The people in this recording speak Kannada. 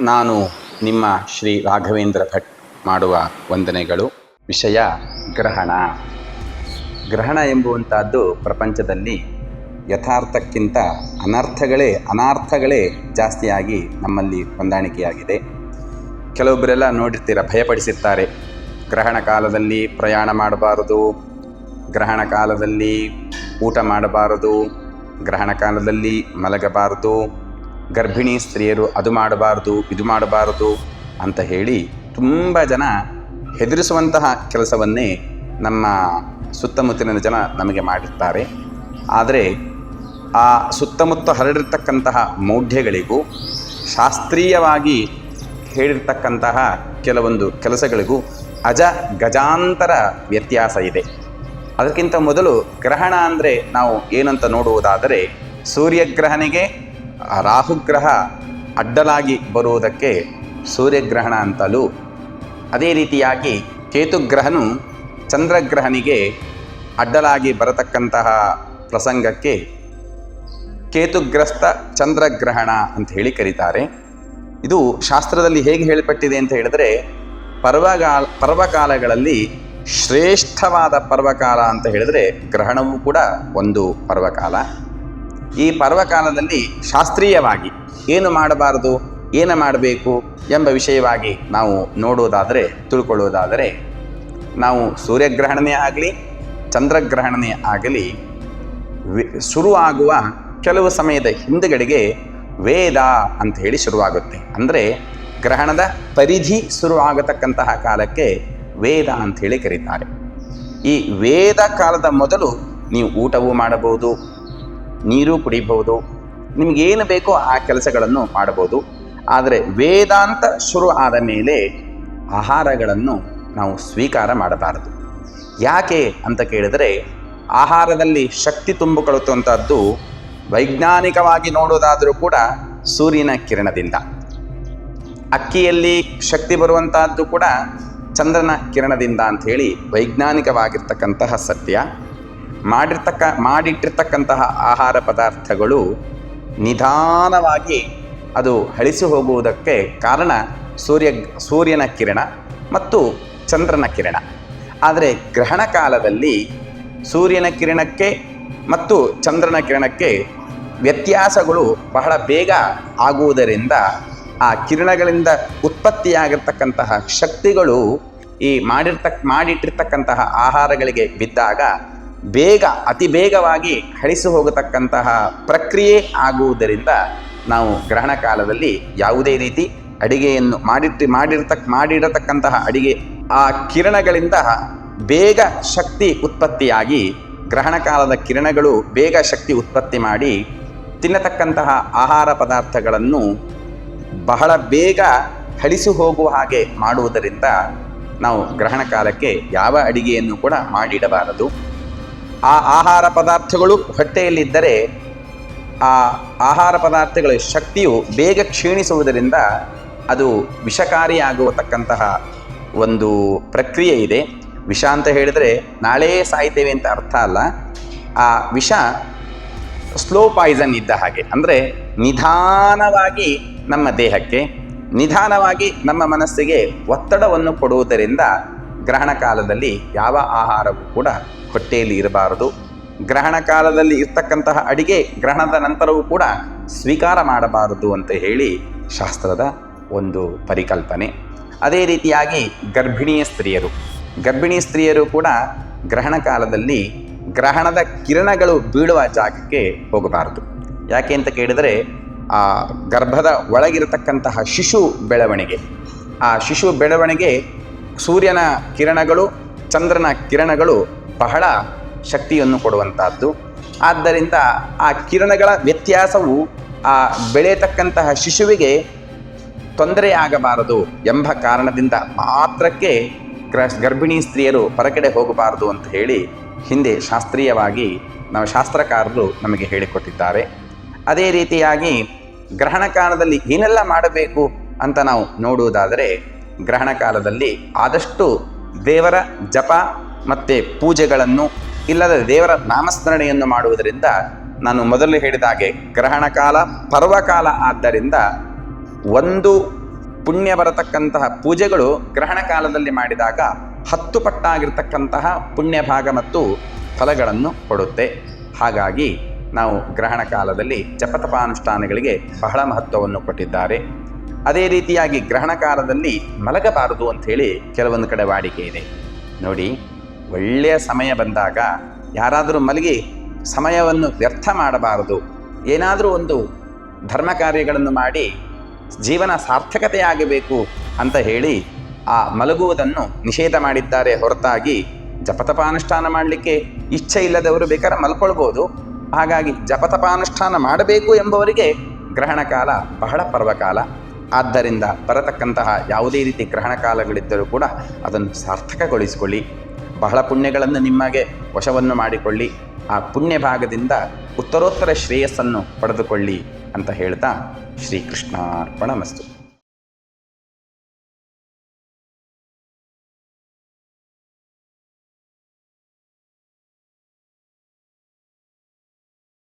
ನಾನು ನಿಮ್ಮ ಶ್ರೀ ರಾಘವೇಂದ್ರ ಭಟ್ ಮಾಡುವ ವಂದನೆಗಳು. ವಿಷಯ ಗ್ರಹಣ. ಗ್ರಹಣ ಎಂಬುವಂಥದ್ದು ಪ್ರಪಂಚದಲ್ಲಿ ಯಥಾರ್ಥಕ್ಕಿಂತ ಅನರ್ಥಗಳೇ ಅನಾರ್ಥಗಳೇ ಜಾಸ್ತಿಯಾಗಿ ನಮ್ಮಲ್ಲಿ ಹೊಂದಾಣಿಕೆಯಾಗಿದೆ. ಕೆಲವೊಬ್ಬರೆಲ್ಲ ನೋಡಿರ್ತೀರ, ಭಯಪಡಿಸಿರ್ತಾರೆ. ಗ್ರಹಣ ಕಾಲದಲ್ಲಿ ಪ್ರಯಾಣ ಮಾಡಬಾರದು, ಗ್ರಹಣ ಕಾಲದಲ್ಲಿ ಊಟ ಮಾಡಬಾರದು, ಗ್ರಹಣ ಕಾಲದಲ್ಲಿ ಮಲಗಬಾರದು ಗರ್ಭಿಣಿ ಸ್ತ್ರೀಯರು ಅದು ಮಾಡಬಾರದು, ಇದು ಮಾಡಬಾರದು ಅಂತ ಹೇಳಿ ತುಂಬ ಜನ ಹೆದರಿಸುವಂತಹ ಕೆಲಸವನ್ನೇ ನಮ್ಮ ಸುತ್ತಮುತ್ತಲಿನ ಜನ ನಮಗೆ ಮಾಡಿರ್ತಾರೆ. ಆದರೆ ಆ ಸುತ್ತಮುತ್ತ ಹರಡಿರ್ತಕ್ಕಂತಹ ಮೌಢ್ಯಗಳಿಗೂ, ಶಾಸ್ತ್ರೀಯವಾಗಿ ಹೇಳಿರ್ತಕ್ಕಂತಹ ಕೆಲವೊಂದು ಕೆಲಸಗಳಿಗೂ ಅಜ ಗಜಾಂತರ ವ್ಯತ್ಯಾಸ ಇದೆ. ಅದಕ್ಕಿಂತ ಮೊದಲು ಗ್ರಹಣ ಅಂದರೆ ನಾವು ಏನಂತ ನೋಡುವುದಾದರೆ ಸೂರ್ಯಗ್ರಹಣಿಗೆ ರಾಹುಗ್ರಹ ಅಡ್ಡಲಾಗಿ ಬರುವುದಕ್ಕೆ ಸೂರ್ಯಗ್ರಹಣ ಅಂತಲೂ ಅದೇ ರೀತಿಯಾಗಿ ಕೇತುಗ್ರಹನು ಚಂದ್ರಗ್ರಹನಿಗೆ ಅಡ್ಡಲಾಗಿ ಬರತಕ್ಕಂತಹ ಪ್ರಸಂಗಕ್ಕೆ ಕೇತುಗ್ರಸ್ತ ಚಂದ್ರಗ್ರಹಣ ಅಂತ ಹೇಳಿ ಕರೀತಾರೆ. ಇದು ಶಾಸ್ತ್ರದಲ್ಲಿ ಹೇಗೆ ಹೇಳಲ್ಪಟ್ಟಿದೆ ಅಂತ ಹೇಳಿದ್ರೆ, ಪರ್ವಗಾಲ, ಪರ್ವಕಾಲಗಳಲ್ಲಿ ಶ್ರೇಷ್ಠವಾದ ಪರ್ವಕಾಲ ಅಂತ ಹೇಳಿದ್ರೆ ಗ್ರಹಣವೂ ಕೂಡ ಒಂದು ಪರ್ವಕಾಲ. ಈ ಪರ್ವಕಾಲದಲ್ಲಿ ಶಾಸ್ತ್ರೀಯವಾಗಿ ಏನು ಮಾಡಬಾರದು, ಏನು ಮಾಡಬೇಕು ಎಂಬ ವಿಷಯವಾಗಿ ನಾವು ನೋಡುವುದಾದರೆ ತಿಳ್ಕೊಳ್ಳುವುದಾದರೆ ನಾವು ಸೂರ್ಯಗ್ರಹಣನೇ ಆಗಲಿ, ಚಂದ್ರಗ್ರಹಣನೇ ಆಗಲಿ ಶುರುವಾಗುವ ಕೆಲವು ಸಮಯದ ಹಿಂದುಗಡೆಗೆ ವೇದ ಅಂತ ಹೇಳಿ ಶುರುವಾಗುತ್ತೆ. ಅಂದರೆ ಗ್ರಹಣದ ಪರಿಧಿ ಶುರುವಾಗತಕ್ಕಂತಹ ಕಾಲಕ್ಕೆ ವೇದ ಅಂತ ಹೇಳಿ ಕರೀತಾರೆ. ಈ ವೇದ ಕಾಲದ ಮೊದಲು ನೀವು ಊಟವೂ ಮಾಡಬಹುದು ನೀರು ಕುಡಿಬಹುದು. ನಿಮಗೇನು ಬೇಕೋ ಆ ಕೆಲಸಗಳನ್ನು ಮಾಡಬಹುದು. ಆದರೆ ವೇದಾಂತ ಶುರು ಆದ ಮೇಲೆ ಆಹಾರಗಳನ್ನು ನಾವು ಸ್ವೀಕಾರ ಮಾಡಬಾರದು. ಯಾಕೆ ಅಂತ ಕೇಳಿದರೆ, ಆಹಾರದಲ್ಲಿ ಶಕ್ತಿ ತುಂಬಿಕೊಳ್ಳುವಂಥದ್ದು ವೈಜ್ಞಾನಿಕವಾಗಿ ನೋಡೋದಾದರೂ ಕೂಡ ಸೂರ್ಯನ ಕಿರಣದಿಂದ. ಅಕ್ಕಿಯಲ್ಲಿ ಶಕ್ತಿ ಬರುವಂತಹದ್ದು ಕೂಡ ಚಂದ್ರನ ಕಿರಣದಿಂದ ಅಂಥೇಳಿ ವೈಜ್ಞಾನಿಕವಾಗಿರ್ತಕ್ಕಂತಹ ಸತ್ಯ. ಮಾಡಿರ್ತಕ್ಕ, ಮಾಡಿಟ್ಟಿರ್ತಕ್ಕಂತಹ ಆಹಾರ ಪದಾರ್ಥಗಳು ನಿಧಾನವಾಗಿ ಅದು ಹಳಿಸಿ ಹೋಗುವುದಕ್ಕೆ ಕಾರಣ ಸೂರ್ಯ, ಸೂರ್ಯನ ಕಿರಣ ಮತ್ತು ಚಂದ್ರನ ಕಿರಣ. ಆದರೆ ಗ್ರಹಣ ಕಾಲದಲ್ಲಿ ಸೂರ್ಯನ ಕಿರಣಕ್ಕೆ ಮತ್ತು ಚಂದ್ರನ ಕಿರಣಕ್ಕೆ ವ್ಯತ್ಯಾಸಗಳು ಬಹಳ ಬೇಗ ಆಗುವುದರಿಂದ ಆ ಕಿರಣಗಳಿಂದ ಉತ್ಪತ್ತಿಯಾಗಿರ್ತಕ್ಕಂತಹ ಶಕ್ತಿಗಳು ಈ ಮಾಡಿರ್ತಕ್ಕ ಮಾಡಿಟ್ಟಿರ್ತಕ್ಕಂತಹ ಆಹಾರಗಳಿಗೆ ಬಿದ್ದಾಗ ಬೇಗ, ಅತಿ ಬೇಗವಾಗಿ ಹಳಿಸಿ ಹೋಗತಕ್ಕಂತಹ ಪ್ರಕ್ರಿಯೆ ಆಗುವುದರಿಂದ ನಾವು ಗ್ರಹಣ ಕಾಲದಲ್ಲಿ ಯಾವುದೇ ರೀತಿ ಅಡಿಗೆಯನ್ನು ಮಾಡಿಟ್ಟು ಮಾಡಿರ್ತಕ್ಕ ಮಾಡಿರತಕ್ಕಂತಹ ಅಡಿಗೆ, ಆ ಕಿರಣಗಳಿಂದ ಬೇಗ ಶಕ್ತಿ ಉತ್ಪತ್ತಿಯಾಗಿ, ಗ್ರಹಣ ಕಾಲದ ಕಿರಣಗಳು ಬೇಗ ಶಕ್ತಿ ಉತ್ಪತ್ತಿ ಮಾಡಿ, ತಿನ್ನತಕ್ಕಂತಹ ಆಹಾರ ಪದಾರ್ಥಗಳನ್ನು ಬಹಳ ಬೇಗ ಹಳಿಸಿ ಹೋಗುವ ಹಾಗೆ ಮಾಡುವುದರಿಂದ ನಾವು ಗ್ರಹಣ ಕಾಲಕ್ಕೆ ಯಾವ ಅಡಿಗೆಯನ್ನು ಕೂಡ ಮಾಡಿಡಬಾರದು. ಆ ಆಹಾರ ಪದಾರ್ಥಗಳು ಹೊಟ್ಟೆಯಲ್ಲಿದ್ದರೆ ಆ ಆಹಾರ ಪದಾರ್ಥಗಳ ಶಕ್ತಿಯು ಬೇಗ ಕ್ಷೀಣಿಸುವುದರಿಂದ ಅದು ವಿಷಕಾರಿಯಾಗುವತಕ್ಕಂತಹ ಒಂದು ಪ್ರಕ್ರಿಯೆ ಇದೆ. ವಿಷ ಅಂತ ಹೇಳಿದರೆ ನಾಳೆ ಸಾಯ್ತೇವೆ ಅಂತ ಅರ್ಥ ಅಲ್ಲ. ಆ ವಿಷ ಸ್ಲೋ ಪಾಯ್ಸನ್ ಇದ್ದ ಹಾಗೆ, ಅಂದರೆ ನಿಧಾನವಾಗಿ ನಮ್ಮ ದೇಹಕ್ಕೆ, ನಿಧಾನವಾಗಿ ನಮ್ಮ ಮನಸ್ಸಿಗೆ ಒತ್ತಡವನ್ನು ಕೊಡುವುದರಿಂದ ಗ್ರಹಣ ಕಾಲದಲ್ಲಿ ಯಾವ ಆಹಾರವೂ ಕೂಡ ಹೊಟ್ಟೆಯಲ್ಲಿ ಇರಬಾರದು. ಗ್ರಹಣ ಕಾಲದಲ್ಲಿ ಇರ್ತಕ್ಕಂತಹ ಅಡಿಗೆ ಗ್ರಹಣದ ನಂತರವೂ ಕೂಡ ಸ್ವೀಕಾರ ಮಾಡಬಾರದು ಅಂತ ಹೇಳಿ ಶಾಸ್ತ್ರದ ಒಂದು ಪರಿಕಲ್ಪನೆ. ಅದೇ ರೀತಿಯಾಗಿ ಗರ್ಭಿಣಿಯ ಸ್ತ್ರೀಯರು. ಗರ್ಭಿಣಿ ಸ್ತ್ರೀಯರು ಕೂಡ ಗ್ರಹಣ ಕಾಲದಲ್ಲಿ ಗ್ರಹಣದ ಕಿರಣಗಳು ಬೀಳುವ ಜಾಗಕ್ಕೆ ಹೋಗಬಾರದು. ಯಾಕೆ ಅಂತ ಕೇಳಿದರೆ, ಆ ಗರ್ಭದ ಒಳಗಿರತಕ್ಕಂತಹ ಶಿಶು ಬೆಳವಣಿಗೆ. ಆ ಶಿಶು ಬೆಳವಣಿಗೆ ಸೂರ್ಯನ ಕಿರಣಗಳು ಚಂದ್ರನ ಕಿರಣಗಳು ಬಹಳ ಶಕ್ತಿಯನ್ನು ಕೊಡುವಂತಹದ್ದು. ಆದ್ದರಿಂದ ಆ ಕಿರಣಗಳ ವ್ಯತ್ಯಾಸವು ಆ ಬೆಳೆಯತಕ್ಕಂತಹ ಶಿಶುವಿಗೆ ತೊಂದರೆ ಆಗಬಾರದು ಎಂಬ ಕಾರಣದಿಂದ ಮಾತ್ರಕ್ಕೆ ಗ್ರ, ಗರ್ಭಿಣಿ ಸ್ತ್ರೀಯರು ಹೊರಗಡೆ ಹೋಗಬಾರದು ಅಂತ ಹೇಳಿ ಹಿಂದೆ ಶಾಸ್ತ್ರೀಯವಾಗಿ ನಾವು ಶಾಸ್ತ್ರಕಾರರು ನಮಗೆ ಹೇಳಿಕೊಟ್ಟಿದ್ದಾರೆ. ಅದೇ ರೀತಿಯಾಗಿ ಗ್ರಹಣ ಕಾಲದಲ್ಲಿ ಏನೆಲ್ಲ ಮಾಡಬೇಕು ಅಂತ ನಾವು ನೋಡುವುದಾದರೆ, ಗ್ರಹಣ ಕಾಲದಲ್ಲಿ ಆದಷ್ಟು ದೇವರ ಜಪ ಮತ್ತು ಪೂಜೆಗಳನ್ನು ಇಲ್ಲದ ದೇವರ ನಾಮಸ್ಮರಣೆಯನ್ನು ಮಾಡುವುದರಿಂದ ನಾನು ಮೊದಲು ಹೇಳಿದ ಹಾಗೆ ಗ್ರಹಣ ಕಾಲ ಪರ್ವಕಾಲ ಆದ್ದರಿಂದ ಒಂದು ಪುಣ್ಯ ಬರತಕ್ಕಂತಹ ಪೂಜೆಗಳು ಗ್ರಹಣ ಕಾಲದಲ್ಲಿ ಮಾಡಿದಾಗ ಹತ್ತು ಪಟ್ಟಾಗಿರ್ತಕ್ಕಂತಹ ಪುಣ್ಯ ಭಾಗ ಮತ್ತು ಫಲಗಳನ್ನು ಕೊಡುತ್ತೆ. ಹಾಗಾಗಿ ನಾವು ಗ್ರಹಣ ಕಾಲದಲ್ಲಿ ಜಪತಪಾನುಷ್ಠಾನಗಳಿಗೆ ಬಹಳ ಮಹತ್ವವನ್ನು ಕೊಟ್ಟಿದ್ದಾರೆ. ಅದೇ ರೀತಿಯಾಗಿ ಗ್ರಹಣ ಕಾಲದಲ್ಲಿ ಮಲಗಬಾರದು ಅಂಥೇಳಿ ಕೆಲವೊಂದು ಕಡೆ ವಾಡಿಕೆ ಇದೆ. ನೋಡಿ, ಒಳ್ಳೆಯ ಸಮಯ ಬಂದಾಗ ಯಾರಾದರೂ ಮಲಗಿ ಸಮಯವನ್ನು ವ್ಯರ್ಥ ಮಾಡಬಾರದು. ಏನಾದರೂ ಒಂದು ಧರ್ಮ ಕಾರ್ಯಗಳನ್ನು ಮಾಡಿ ಜೀವನ ಸಾರ್ಥಕತೆಯಾಗಬೇಕು ಅಂತ ಹೇಳಿ ಆ ಮಲಗುವುದನ್ನು ನಿಷೇಧ ಮಾಡಿದ್ದಾರೆ ಹೊರತಾಗಿ ಜಪತಪಾನುಷ್ಠಾನ ಮಾಡಲಿಕ್ಕೆ ಇಚ್ಛೆ ಇಲ್ಲದವರು ಬೇಕಾದ್ರೆ ಮಲ್ಕೊಳ್ಬೋದು. ಹಾಗಾಗಿ ಜಪತಪಾನುಷ್ಠಾನ ಮಾಡಬೇಕು ಎಂಬವರಿಗೆ ಗ್ರಹಣ ಕಾಲ ಬಹಳ ಪರ್ವಕಾಲ. ಆದ್ದರಿಂದ ಬರತಕ್ಕಂತಹ ಯಾವುದೇ ರೀತಿ ಗ್ರಹಣ ಕಾಲಗಳಿದ್ದರೂ ಕೂಡ ಅದನ್ನು ಸಾರ್ಥಕಗೊಳಿಸಿಕೊಳ್ಳಿ. ಬಹಳ ಪುಣ್ಯಗಳನ್ನು ನಿಮಗೆ ವಶವನ್ನು ಮಾಡಿಕೊಳ್ಳಿ. ಆ ಪುಣ್ಯ ಭಾಗದಿಂದ ಉತ್ತರೋತ್ತರ ಶ್ರೇಯಸ್ಸನ್ನು ಪಡೆದುಕೊಳ್ಳಿ ಅಂತ ಹೇಳ್ತಾ ಶ್ರೀಕೃಷ್ಣಾರ್ಪಣ ಮಸ್ತು